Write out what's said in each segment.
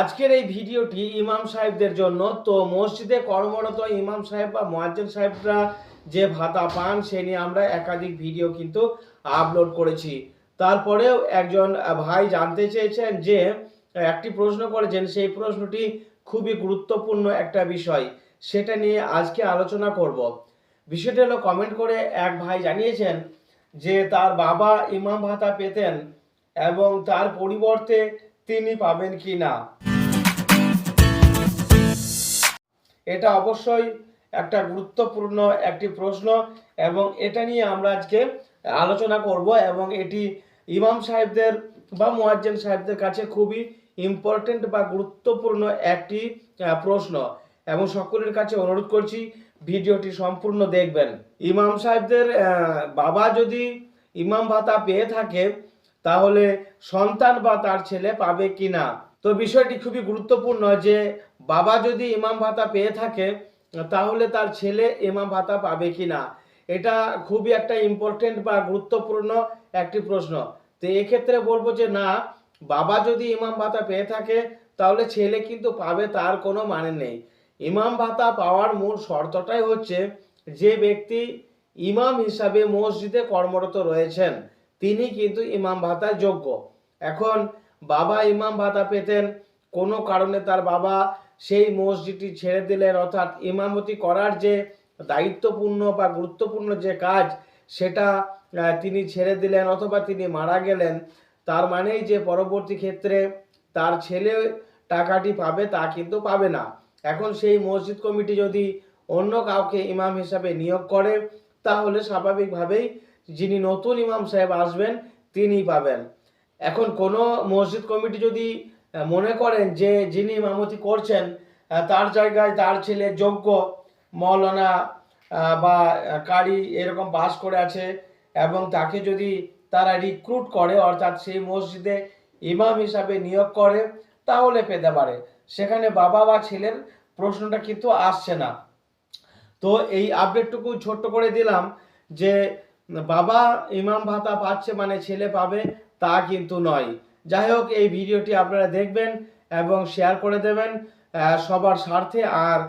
আজকের এই ভিডিওটি ইমাম সাহেবদের জন্য। তো মসজিদে কর্মরত ইমাম সাহেব বা মোয়াজ্জেন সাহেবরা যে ভাতা পান, সে নিয়ে আমরা একাধিক ভিডিও কিন্তু আপলোড করেছি। তারপরেও একজন ভাই জানতে চেয়েছেন যে, একটি প্রশ্ন করেছেন, সেই প্রশ্নটি খুবই গুরুত্বপূর্ণ একটা বিষয়, সেটা নিয়ে আজকে আলোচনা করব। বিষয়টি হলো কমেন্ট করে এক ভাই জানিয়েছেন যে, তার বাবা ইমাম ভাতা পেতেন এবং তার পরিবর্তে তিনি পাবেন কি না? এটা অবশ্যই একটা গুরুত্বপূর্ণ একটি প্রশ্ন এবং এটা নিয়ে আমরা আজকে আলোচনা করব এবং এটি ইমাম সাহেবদের বা মুয়াজ্জেন সাহেবদের কাছে খুবই ইম্পর্টেন্ট বা গুরুত্বপূর্ণ একটি প্রশ্ন এবং সকলের কাছে অনুরোধ করছি ভিডিওটি সম্পূর্ণ দেখবেন। ইমাম সাহেবদের বাবা যদি ইমাম ভাতা পেয়ে থাকে তাহলে সন্তান বা তার ছেলে পাবে কি না তো বিষয়টি খুবই গুরুত্বপূর্ণ যে বাবা যদি ইমাম ভাতা পেয়ে থাকে, তাহলে তার ছেলে ইমাম ভাতা পাবে কি না এটা খুবই একটা ইম্পর্টেন্ট বা গুরুত্বপূর্ণ একটি প্রশ্ন। তো এক্ষেত্রে বলব যে না, বাবা যদি ইমাম ভাতা পেয়ে থাকে, তাহলে ছেলে কিন্তু পাবে তার কোনো মানে নেই। ইমাম ভাতা পাওয়ার মূল শর্তটাই হচ্ছে যে ব্যক্তি ইমাম হিসাবে মসজিদে কর্মরত রয়েছেন। তিনি কিন্তু ইমাম ভাতার যোগ্য। এখন বাবা ইমাম ভাতা পেতেন, কোনো কারণে তার বাবা সেই মসজিদটি ছেড়ে দিলেন। অর্থাৎ ইমামতি করার যে দায়িত্বপূর্ণ বা গুরুত্বপূর্ণ যে কাজ, সেটা তিনি ছেড়ে দিলেন অথবা তিনি মারা গেলেন। তার মানেই যে পরবর্তী ক্ষেত্রে তার ছেলে টাকাটি পাবে তা কিন্তু পাবে না। এখন সেই মসজিদ কমিটি যদি অন্য কাউকে ইমাম হিসাবে নিয়োগ করে, তাহলে স্বাভাবিকভাবেই যিনি নতুন ইমাম সাহেব আসবেন তিনি পাবেন। এখন কোনো মসজিদ কমিটি যদি মনে করেন যে যিনি ইমামতি করছেন তার জায়গায় তার ছেলে যোগ্য, মৌলানা বা কারি এরকম বাস করে আছে, এবং তাকে যদি তারা রিক্রুট করে, অর্থাৎ সেই মসজিদে ইমাম হিসাবে নিয়োগ করে, তাহলে পেতে পারে। সেখানে বাবা বা ছেলের প্রশ্নটা কিন্তু আসছে না। তো এই আপডেটটুকু ছোট্ট করে দিলাম যে বাবা ইমাম ভাতা পাচ্ছে মানে ছেলে পাবে তা কিন্তু নয়। যাই হোক এই ভিডিওটি আপনারা দেখবেন এবং শেয়ার করে দেবেন সবার স্বার্থে। আর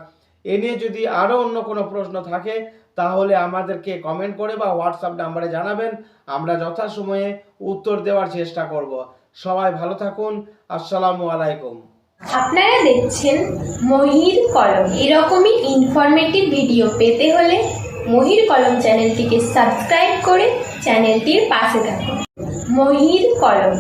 এ নিয়ে যদি আরও অন্য কোনো প্রশ্ন থাকে, তাহলে আমাদেরকে কমেন্ট করে বা হোয়াটসঅ্যাপ নাম্বারে জানাবেন। আমরা যথাসময়ে উত্তর দেওয়ার চেষ্টা করব। সবাই ভালো থাকুন। আসসালামু আলাইকুম। আপনারা দেখছেন মহির কলম এরকমই ইনফরমেটিভ ভিডিও পেতে হলে মহির কলম চ্যানেলটিকে সাবস্ক্রাইব করে চ্যানেলটির পাশে থাকুন। মহির কলম।